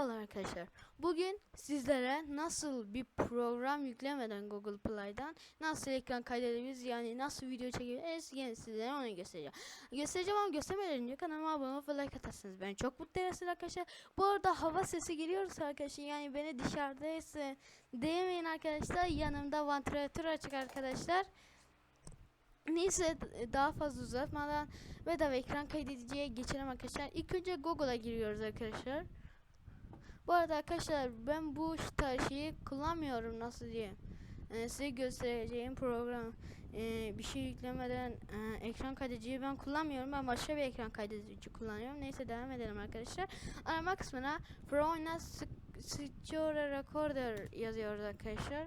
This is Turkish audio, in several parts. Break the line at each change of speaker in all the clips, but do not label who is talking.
Merhabalar arkadaşlar. Bugün sizlere nasıl bir program yüklemeden Google Play'dan nasıl ekran kaydedebiliriz yani nasıl video çekebiliriz yani sizlere onu göstereceğim. Göstereceğim ama göstermeden önce kanalıma abone olup like atarsanız ben çok mutlu edersiniz arkadaşlar. Bu arada hava sesi geliyorsa arkadaşlar yani beni dışarıdaysa demeyin arkadaşlar yanımda vantilatör açık arkadaşlar. Neyse daha fazla uzatmadan bedava ekran kaydediciye geçelim arkadaşlar. İlk önce Google'a giriyoruz arkadaşlar. Bu arada arkadaşlar ben bu şeyi kullanmıyorum nasıl diyeyim. Ee, size göstereceğim program ee, bir şey yüklemeden ee, ekran kaydediciyi ben kullanmıyorum. Ben başka bir ekran kaydedici kullanıyorum. Neyse devam edelim arkadaşlar. Arama kısmına Frona Secure Recorder yazıyoruz arkadaşlar.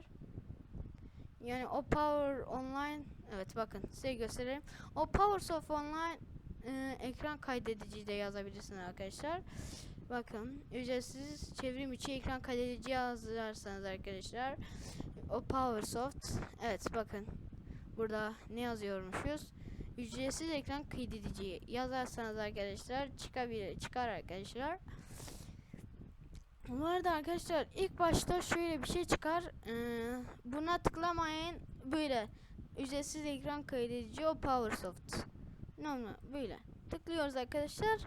Yani o Power Online evet bakın size göstereyim. O PowerSoft Online e, ekran kaydedici de yazabilirsiniz arkadaşlar. Bakın ücretsiz çevrim içi ekran kaydedici yazarsanız arkadaşlar o PowerSoft evet bakın. Burada ne yazıyormuşuz? Ücretsiz ekran kaydedici yazarsanız arkadaşlar çıkabilir çıkar arkadaşlar. Bu arada arkadaşlar ilk başta şöyle bir şey çıkar. Ee, buna tıklamayın böyle. Ücretsiz ekran kaydedici o PowerSoft normal böyle. Tıklıyoruz arkadaşlar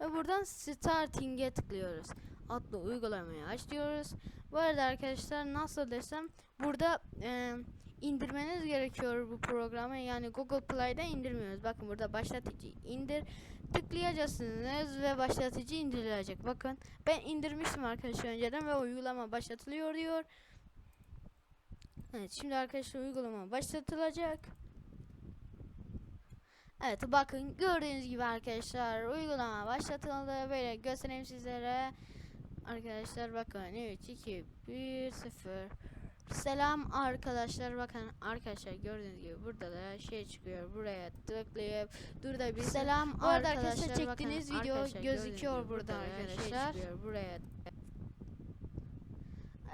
ve buradan Starting'e tıklıyoruz. Adlı uygulamayı aç diyoruz. Bu arada arkadaşlar nasıl desem burada e, indirmeniz gerekiyor bu programı. Yani Google Play'da indirmiyoruz. Bakın burada başlatıcı indir tıklayacaksınız ve başlatıcı indirilecek. Bakın ben indirmiştim arkadaşlar önceden ve uygulama başlatılıyor diyor. Evet şimdi arkadaşlar uygulama başlatılacak. Evet bakın gördüğünüz gibi arkadaşlar uygulama başlatıldı. Böyle göstereyim sizlere. Arkadaşlar bakın 3 2 1 0 Selam arkadaşlar bakın arkadaşlar gördüğünüz gibi burada da şey çıkıyor buraya tıklayıp burada bir selam arkadaşlar
arkadaşlar çektiğiniz video gözüküyor burada
da şey
arkadaşlar.
çıkıyor buraya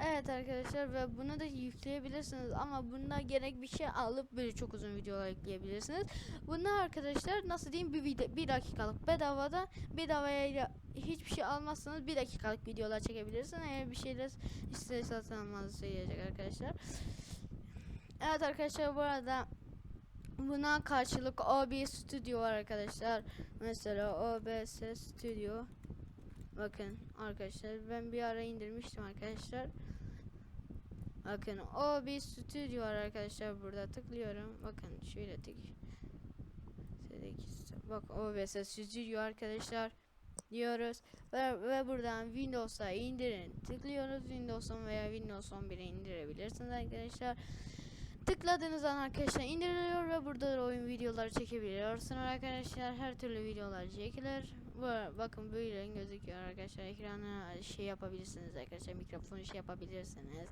Evet arkadaşlar ve bunu da yükleyebilirsiniz ama bunda gerek bir şey alıp böyle çok uzun videolar yükleyebilirsiniz. Bunu arkadaşlar nasıl diyeyim bir, video, bir dakikalık bedavada bedavaya hiçbir şey almazsanız bir dakikalık videolar çekebilirsiniz. Eğer bir şeyler satın almanızı söyleyecek arkadaşlar. Evet arkadaşlar bu arada buna karşılık OBS Studio var arkadaşlar. Mesela OBS Studio Bakın arkadaşlar ben bir ara indirmiştim arkadaşlar. Bakın o bir stüdyo var arkadaşlar. Burada tıklıyorum. Bakın şöyle tık. Bak OBS stüdyo arkadaşlar diyoruz. Ve, ve buradan Windows'a indirin. Tıklıyoruz. Windows 10 veya Windows 11'e indirebilirsiniz arkadaşlar. Tıkladığınız an arkadaşlar indiriliyor ve burada da oyun videoları çekebiliyorsunuz arkadaşlar. Her türlü videolar çekilir. Bakın böyle gözüküyor arkadaşlar. Ekranı şey yapabilirsiniz arkadaşlar. Mikrofonu şey yapabilirsiniz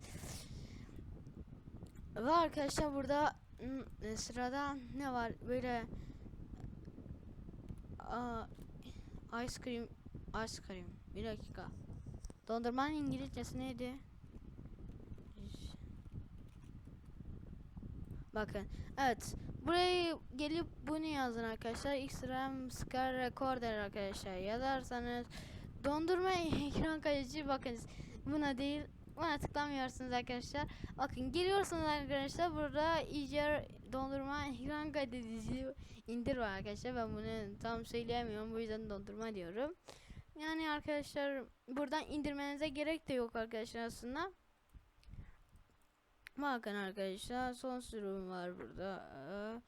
ve arkadaşlar burada ım, sırada ne var böyle aa, ice cream ice cream bir dakika dondurmanın İngilizcesi neydi Bakın. Evet. Buraya gelip bunu yazın arkadaşlar. X-Ram Scar Recorder arkadaşlar yazarsanız dondurma ekran kaydedici bakın buna değil buna tıklamıyorsunuz arkadaşlar. Bakın geliyorsunuz arkadaşlar burada iyice dondurma ekran kaydedici indir var arkadaşlar. Ben bunu tam söyleyemiyorum bu yüzden dondurma diyorum. Yani arkadaşlar buradan indirmenize gerek de yok arkadaşlar aslında. Bakın arkadaşlar son sürüm var burada.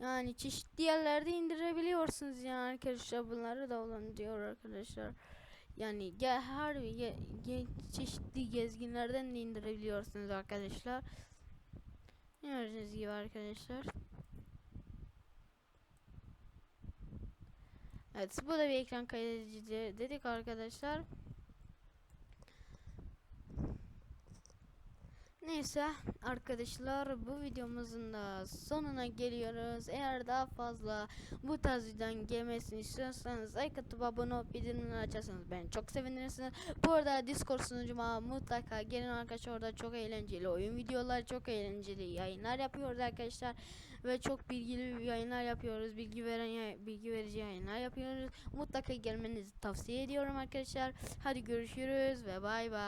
Yani çeşitli yerlerde indirebiliyorsunuz yani arkadaşlar bunları da olan diyor arkadaşlar. Yani gel her ge, ge, çeşitli gezginlerden de indirebiliyorsunuz arkadaşlar. Gördüğünüz gibi arkadaşlar. Evet bu da bir ekran kaydedici dedik arkadaşlar. Neyse arkadaşlar bu videomuzun da sonuna geliyoruz. Eğer daha fazla bu tarz videonun gelmesini istiyorsanız like atıp abone olup bildirimleri açarsanız ben çok sevinirsiniz. Bu arada Discord sunucuma mutlaka gelin arkadaşlar orada çok eğlenceli oyun videolar çok eğlenceli yayınlar yapıyoruz arkadaşlar. ve çok bilgili yayınlar yapıyoruz. Bilgi veren bilgi verici yayınlar yapıyoruz. Mutlaka gelmenizi tavsiye ediyorum arkadaşlar. Hadi görüşürüz ve bay bay.